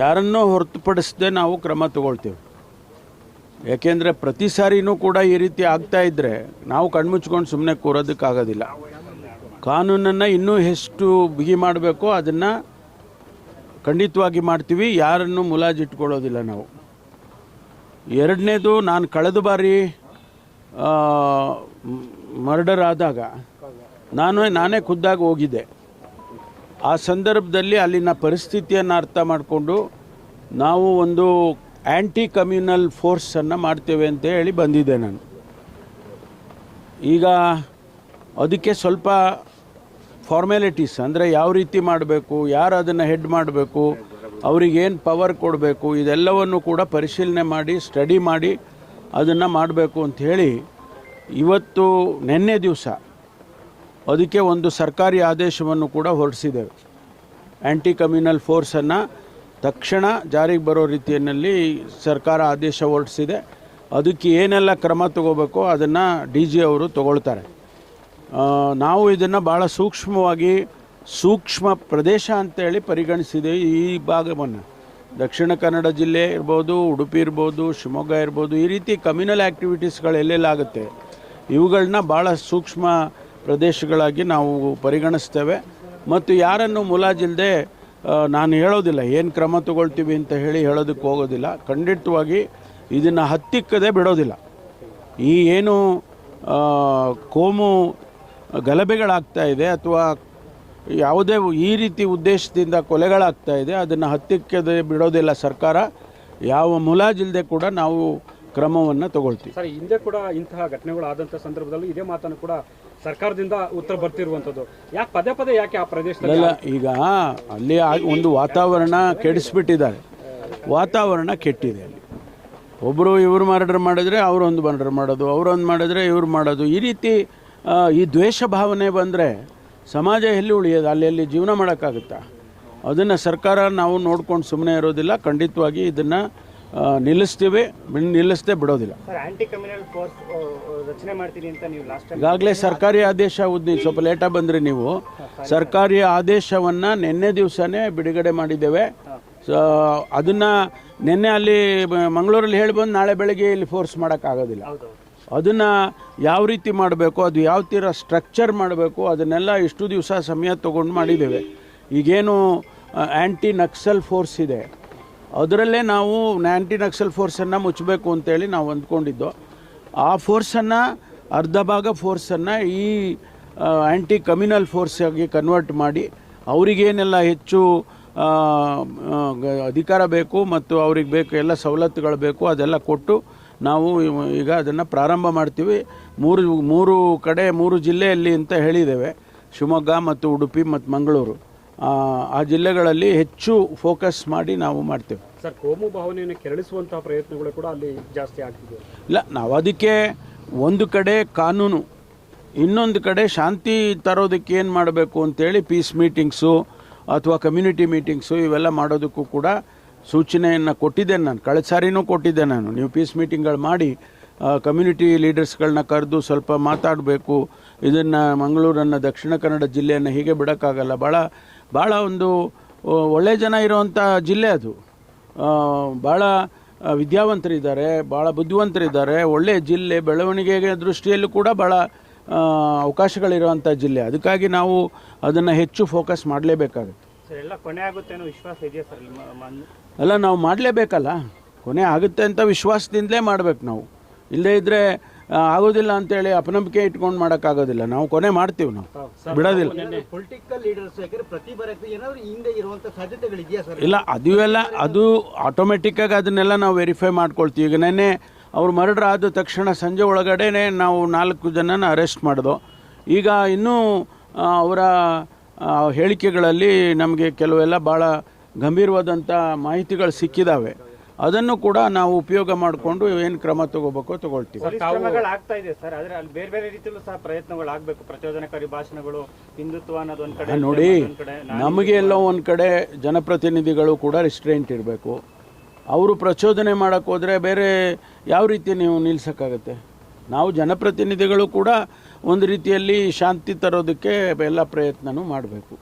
ಯಾರನ್ನೂ ಹೊರತುಪಡಿಸದೆ ನಾವು ಕ್ರಮ ತಗೊಳ್ತೀವಿ. ಯಾಕೆಂದರೆ ಪ್ರತಿ ಸಾರಿನೂ ಕೂಡ ಈ ರೀತಿ ಆಗ್ತಾ ಇದ್ದರೆ ನಾವು ಕಣ್ಮುಚ್ಕೊಂಡು ಸುಮ್ಮನೆ ಕೂರೋದಕ್ಕಾಗೋದಿಲ್ಲ. ಕಾನೂನನ್ನು ಇನ್ನೂ ಎಷ್ಟು ಬಿಗಿ ಮಾಡಬೇಕೋ ಅದನ್ನು ಖಂಡಿತವಾಗಿ ಮಾಡ್ತೀವಿ, ಯಾರನ್ನು ಮುಲಾಜಿಟ್ಕೊಳ್ಳೋದಿಲ್ಲ ನಾವು. ಎರಡನೇದು ನಾನು ಕಳೆದ ಬಾರಿ ಮರ್ಡರ್ ಆದಾಗ ನಾನು, ನಾನೇ ಖುದ್ದಾಗಿ ಹೋಗಿದ್ದೆ. ಆ ಸಂದರ್ಭದಲ್ಲಿ ಅಲ್ಲಿನ ಪರಿಸ್ಥಿತಿಯನ್ನು ಅರ್ಥ ಮಾಡಿಕೊಂಡು ನಾವು ಒಂದು ಆ್ಯಂಟಿ ಕಮ್ಯುನಲ್ ಫೋರ್ಸನ್ನು ಮಾಡ್ತೇವೆ ಅಂತ ಹೇಳಿ ಬಂದಿದ್ದೆ ನಾನು. ಈಗ ಅದಕ್ಕೆ ಸ್ವಲ್ಪ ಫಾರ್ಮ್ಯಾಲಿಟೀಸ್ ಅಂದರೆ ಯಾವ ರೀತಿ ಮಾಡಬೇಕು, ಯಾರು ಅದನ್ನು ಹೆಡ್ ಮಾಡಬೇಕು ಅವ್ರಿಗೇನು ಪವರ್ ಕೊಡಬೇಕು, ಇದೆಲ್ಲವನ್ನು ಕೂಡ ಪರಿಶೀಲನೆ ಮಾಡಿ ಸ್ಟಡಿ ಮಾಡಿ ಅದನ್ನು ಮಾಡಬೇಕು ಅಂತ ಹೇಳಿ ಇವತ್ತು ನಿನ್ನೆ ದಿವಸ ಅದಕ್ಕೆ ಒಂದು ಸರ್ಕಾರಿ ಆದೇಶವನ್ನು ಕೂಡ ಹೊರಡಿಸಿದ್ದೇವೆ. ಆ್ಯಂಟಿ ಕಮ್ಯುನಲ್ ಫೋರ್ಸನ್ನು ತಕ್ಷಣ ಜಾರಿಗೆ ಬರೋ ರೀತಿಯಲ್ಲಿ ಸರ್ಕಾರ ಆದೇಶ ಹೊರಡಿಸಿದೆ. ಅದಕ್ಕೆ ಏನೆಲ್ಲ ಕ್ರಮ ತಗೋಬೇಕೋ ಅದನ್ನು ಡಿ ಜಿ ಅವರು ತಗೊಳ್ತಾರೆ. ನಾವು ಇದನ್ನು ಭಾಳ ಸೂಕ್ಷ್ಮವಾಗಿ ಸೂಕ್ಷ್ಮ ಪ್ರದೇಶ ಅಂತೇಳಿ ಪರಿಗಣಿಸಿದೆ ಈ ಭಾಗವನ್ನು. ದಕ್ಷಿಣ ಕನ್ನಡ ಜಿಲ್ಲೆ ಇರ್ಬೋದು, ಉಡುಪಿ ಇರ್ಬೋದು, ಶಿವಮೊಗ್ಗ ಇರ್ಬೋದು, ಈ ರೀತಿ ಕಮ್ಯುನಲ್ ಆ್ಯಕ್ಟಿವಿಟೀಸ್ಗಳು ಎಲ್ಲೆಲ್ಲಾಗುತ್ತೆ. ಇವುಗಳನ್ನ ಭಾಳ ಸೂಕ್ಷ್ಮ ಪ್ರದೇಶಗಳಾಗಿ ನಾವು ಪರಿಗಣಿಸ್ತೇವೆ. ಮತ್ತು ಯಾರನ್ನು ಮುಲಾಜಿಲ್ಲದೆ ನಾನು ಹೇಳೋದಿಲ್ಲ, ಏನು ಕ್ರಮ ತಗೊಳ್ತೀವಿ ಅಂತ ಹೇಳಿ ಹೇಳೋದಕ್ಕೆ ಹೋಗೋದಿಲ್ಲ. ಖಂಡಿತವಾಗಿ ಇದನ್ನು ಹತ್ತಿಕ್ಕದೆ ಬಿಡೋದಿಲ್ಲ. ಈ ಏನು ಕೋಮು ಗಲಭೆಗಳಾಗ್ತಾ ಇದೆ ಅಥವಾ ಯಾವುದೇ ಈ ರೀತಿ ಉದ್ದೇಶದಿಂದ ಕೊಲೆಗಳಾಗ್ತಾ ಇದೆ, ಅದನ್ನು ಹತ್ತಿಕ್ಕದೆ ಬಿಡೋದಿಲ್ಲ ಸರ್ಕಾರ. ಯಾವ ಮುಲಾಜಿಲ್ಲದೆ ಕೂಡ ನಾವು ಕ್ರಮವನ್ನು ತಗೊಳ್ತೀವಿ. ಸರ್ ಹಿಂದೆ ಕೂಡ ಇಂತಹ ಘಟನೆಗಳು ಆದಂಥ ಸಂದರ್ಭದಲ್ಲೂ ಇದೇ ಮಾತನ್ನು ಕೂಡ ಸರ್ಕಾರದಿಂದ ಉತ್ತರ ಬರ್ತಿರುವಂಥದ್ದು. ಯಾಕೆ ಪದೇ ಪದೇ ಯಾಕೆ ಆ ಪ್ರದೇಶದಲ್ಲಿ ಈಗ ಅಲ್ಲಿ ಒಂದು ವಾತಾವರಣ ಕೆಡಿಸ್ಬಿಟ್ಟಿದ್ದಾರೆ. ವಾತಾವರಣ ಕೆಟ್ಟಿದೆ ಅಲ್ಲಿ. ಒಬ್ಬರು ಇವರು ಮರ್ಡರ್ ಮಾಡಿದ್ರೆ ಅವರೊಂದು ಮರ್ಡರ್ ಮಾಡೋದು ಅವರೊಂದು ಮಾಡಿದ್ರೆ ಇವ್ರು ಮಾಡೋದು. ಈ ರೀತಿ ಈ ದ್ವೇಷ ಭಾವನೆ ಬಂದರೆ ಸಮಾಜ ಎಲ್ಲಿ ಉಳಿಯೋದು? ಅಲ್ಲಿ ಎಲ್ಲಿ ಜೀವನ ಮಾಡೋಕ್ಕಾಗುತ್ತಾ? ಅದನ್ನು ಸರ್ಕಾರ ನಾವು ನೋಡ್ಕೊಂಡು ಸುಮ್ಮನೆ ಇರೋದಿಲ್ಲ. ಖಂಡಿತವಾಗಿ ಇದನ್ನು ನಿಲ್ಲಿಸ್ತೀವಿ ನಿಲ್ಲಿಸದೆ ಬಿಡೋದಿಲ್ಲ. ಈಗಾಗಲೇ ಸರ್ಕಾರಿ ಆದೇಶ ನೀವು ಸ್ವಲ್ಪ ಲೇಟಾಗಿ ಬಂದ್ರಿ ನೀವು. ಸರ್ಕಾರಿ ಆದೇಶವನ್ನು ನಿನ್ನೆ ದಿವಸನೇ ಬಿಡುಗಡೆ ಮಾಡಿದ್ದೇವೆ. ಸೊ ಅದನ್ನು ನಿನ್ನೆ ಅಲ್ಲಿ ಮಂಗಳೂರಲ್ಲಿ ಹೇಳಿ ಬಂದು ನಾಳೆ ಬೆಳಗ್ಗೆ ಇಲ್ಲಿ ಫೋರ್ಸ್ ಮಾಡೋಕ್ಕಾಗೋದಿಲ್ಲ ಅದನ್ನು ಯಾವ ರೀತಿ ಮಾಡಬೇಕು ಅದು ಯಾವ ಥರ ಸ್ಟ್ರಕ್ಚರ್ ಮಾಡಬೇಕು ಅದನ್ನೆಲ್ಲ ಇಷ್ಟು ದಿವಸ ಸಮಯ ತೊಗೊಂಡು ಮಾಡಿದ್ದೇವೆ. ಈಗೇನು ಆ್ಯಂಟಿ ನಕ್ಸಲ್ ಫೋರ್ಸ್ ಇದೆ. ಅದರಲ್ಲೇ ನಾವು ಆ್ಯಂಟಿ ನಕ್ಸಲ್ ಫೋರ್ಸನ್ನು ಮುಚ್ಚಬೇಕು ಅಂತೇಳಿ ನಾವು ಅಂದ್ಕೊಂಡಿದ್ದು. ಆ ಫೋರ್ಸನ್ನು ಅರ್ಧ ಭಾಗ ಫೋರ್ಸನ್ನು ಈ ಆ್ಯಂಟಿ ಕಮ್ಯುನಲ್ ಫೋರ್ಸಾಗಿ ಕನ್ವರ್ಟ್ ಮಾಡಿ ಅವರಿಗೇನೆಲ್ಲ ಹೆಚ್ಚು ಅಧಿಕಾರ ಬೇಕು ಮತ್ತು ಅವ್ರಿಗೆ ಬೇಕು ಎಲ್ಲ ಸವಲತ್ತುಗಳು ಬೇಕು ಅದೆಲ್ಲ ಕೊಟ್ಟು ನಾವು ಈಗ ಅದನ್ನು ಪ್ರಾರಂಭ ಮಾಡ್ತೀವಿ. ಮೂರು ಮೂರು ಕಡೆ, ಮೂರು ಜಿಲ್ಲೆಯಲ್ಲಿ ಅಂತ ಹೇಳಿದ್ದೇವೆ. ಶಿವಮೊಗ್ಗ ಮತ್ತು ಉಡುಪಿ ಮತ್ತು ಮಂಗಳೂರು. ಆ, ಜಿಲ್ಲೆಗಳಲ್ಲಿ ಹೆಚ್ಚು ಫೋಕಸ್ ಮಾಡಿ ನಾವು ಮಾಡ್ತೇವೆ. ಸರ್ ಕೋಮು ಭಾವನೆಯನ್ನು ಕೆರಳಿಸುವಂತಹ ಪ್ರಯತ್ನಗಳು ಕೂಡ ಅಲ್ಲಿ ಜಾಸ್ತಿ ಆಗ್ತಿದೆ. ಇಲ್ಲ ನಾವು ಅದಕ್ಕೆ ಒಂದು ಕಡೆ ಕಾನೂನು ಇನ್ನೊಂದು ಕಡೆ ಶಾಂತಿ ತರೋದಕ್ಕೆ ಏನು ಮಾಡಬೇಕು ಅಂತೇಳಿ ಪೀಸ್ ಮೀಟಿಂಗ್ಸು ಅಥವಾ ಕಮ್ಯುನಿಟಿ ಮೀಟಿಂಗ್ಸು ಇವೆಲ್ಲ ಮಾಡೋದಕ್ಕೂ ಕೂಡ ಸೂಚನೆಯನ್ನು ಕೊಟ್ಟಿದ್ದೇನೆ ನಾನು. ಕಳೆದ ಸಾರಿನೂ ಕೊಟ್ಟಿದ್ದೆ ನಾನು. ನೀವು ಪೀಸ್ ಮೀಟಿಂಗ್ಗಳು ಮಾಡಿ ಕಮ್ಯುನಿಟಿ ಲೀಡರ್ಸ್ಗಳನ್ನ ಕರೆದು ಸ್ವಲ್ಪ ಮಾತಾಡಬೇಕು. ಇದನ್ನು ಮಂಗಳೂರನ್ನು ದಕ್ಷಿಣ ಕನ್ನಡ ಜಿಲ್ಲೆಯನ್ನು ಹೀಗೆ ಬಿಡೋಕ್ಕಾಗಲ್ಲ. ಭಾಳ ಭಾಳ ಒಂದು ಒಳ್ಳೆ ಜನ ಇರುವಂಥ ಜಿಲ್ಲೆ ಅದು. ಭಾಳ ವಿದ್ಯಾವಂತರಿದ್ದಾರೆ ಭಾಳ ಬುದ್ಧಿವಂತರಿದ್ದಾರೆ. ಒಳ್ಳೆಯ ಜಿಲ್ಲೆ ಬೆಳವಣಿಗೆಗೆ ದೃಷ್ಟಿಯಲ್ಲೂ ಕೂಡ ಭಾಳ ಅವಕಾಶಗಳಿರುವಂಥ ಜಿಲ್ಲೆ. ಅದಕ್ಕಾಗಿ ನಾವು ಅದನ್ನು ಹೆಚ್ಚು ಫೋಕಸ್ ಮಾಡಲೇಬೇಕಾಗುತ್ತೆ. ಸರ್ ಎಲ್ಲ ಕೊನೆ ಆಗುತ್ತೆ ವಿಶ್ವಾಸ ಇದೆಯಾ ಸರ್ ಇಲ್ಲಿ ಮ- ಮನ್- ಅಲ್ಲ ನಾವು ಮಾಡಲೇಬೇಕಲ್ಲ. ಕೊನೆ ಆಗುತ್ತೆ ಅಂತ ವಿಶ್ವಾಸದಿಂದಲೇ ಮಾಡಬೇಕು ನಾವು. ಇಲ್ಲದೇ ಇದ್ದರೆ ಆಗೋದಿಲ್ಲ ಅಂತೇಳಿ ಅಪನಂಬಿಕೆ ಇಟ್ಕೊಂಡು ಮಾಡೋಕ್ಕಾಗೋದಿಲ್ಲ. ನಾವು ಕೊನೆ ಮಾಡ್ತೀವಿ ನಾವು. ಬಿಡೋದಿಲ್ಲ. ಪೊಲಿಟಿಕಲ್ ಲೀಡರ್ಸ್ ಯಾಕಂದ್ರೆ ಪ್ರತಿ ಬರಕ್ಕೆ ಹಿಂದೆ ಇರುವಂತ ಸಾಧ್ಯತೆಗಳಿದೆಯಾ ಸರ್? ಇಲ್ಲ ಅದು ಎಲ್ಲ ಅದು ಆಟೋಮೆಟಿಕ್ಕಾಗಿ ಅದನ್ನೆಲ್ಲ ನಾವು ವೆರಿಫೈ ಮಾಡ್ಕೊಳ್ತೀವಿ. ಈಗ ನೆನ್ನೆ ಅವ್ರು ಮರ್ಡರ್ ಆದ ತಕ್ಷಣ ಸಂಜೆ ಒಳಗಡೆ ನಾವು ನಾಲ್ಕು ಜನನ ಅರೆಸ್ಟ್ ಮಾಡಿದೋ. ಈಗ ಇನ್ನೂ ಅವರ ಹೇಳಿಕೆಗಳಲ್ಲಿ ನಮಗೆ ಕೆಲವೆಲ್ಲ ಭಾಳ ಗಂಭೀರವಾದಂಥ ಮಾಹಿತಿಗಳು ಸಿಕ್ಕಿದ್ದಾವೆ ಅದನ್ನು ಕೂಡ ನಾವು ಉಪಯೋಗ ಮಾಡಿಕೊಂಡು ಏನು ಕ್ರಮ ತಗೋಬೇಕೋ ತಗೊಳ್ತೀವಿ. ಆಗ್ತಾ ಇದೆ ಸರ್ ಆದರೆ ಅಲ್ಲಿ ಬೇರೆ ಬೇರೆ ರೀತಿಯಲ್ಲೂ ಸಹ ಪ್ರಯತ್ನಗಳು ಆಗಬೇಕು. ಪ್ರಚೋದನಕಾರಿ ಭಾಷಣಗಳು ಹಿಂದುತ್ವ ಅನ್ನೋದು ಒಂದ್ ಕಡೆ ನೋಡಿ ಕಡೆ ನಮಗೆ ಎಲ್ಲೋ ಒಂದು ಕಡೆ ಜನಪ್ರತಿನಿಧಿಗಳು ಕೂಡ ರಿಸ್ಟ್ರೆಂಟ್ ಇರಬೇಕು. ಅವರು ಪ್ರಚೋದನೆ ಮಾಡೋಕ್ಕೆ ಹೋದರೆ ಬೇರೆ ಯಾವ ರೀತಿ ನೀವು ನಿಲ್ಸೋಕ್ಕಾಗತ್ತೆ? ನಾವು ಜನಪ್ರತಿನಿಧಿಗಳು ಕೂಡ ಒಂದು ರೀತಿಯಲ್ಲಿ ಶಾಂತಿ ತರೋದಕ್ಕೆ ಎಲ್ಲ ಪ್ರಯತ್ನನೂ ಮಾಡಬೇಕು.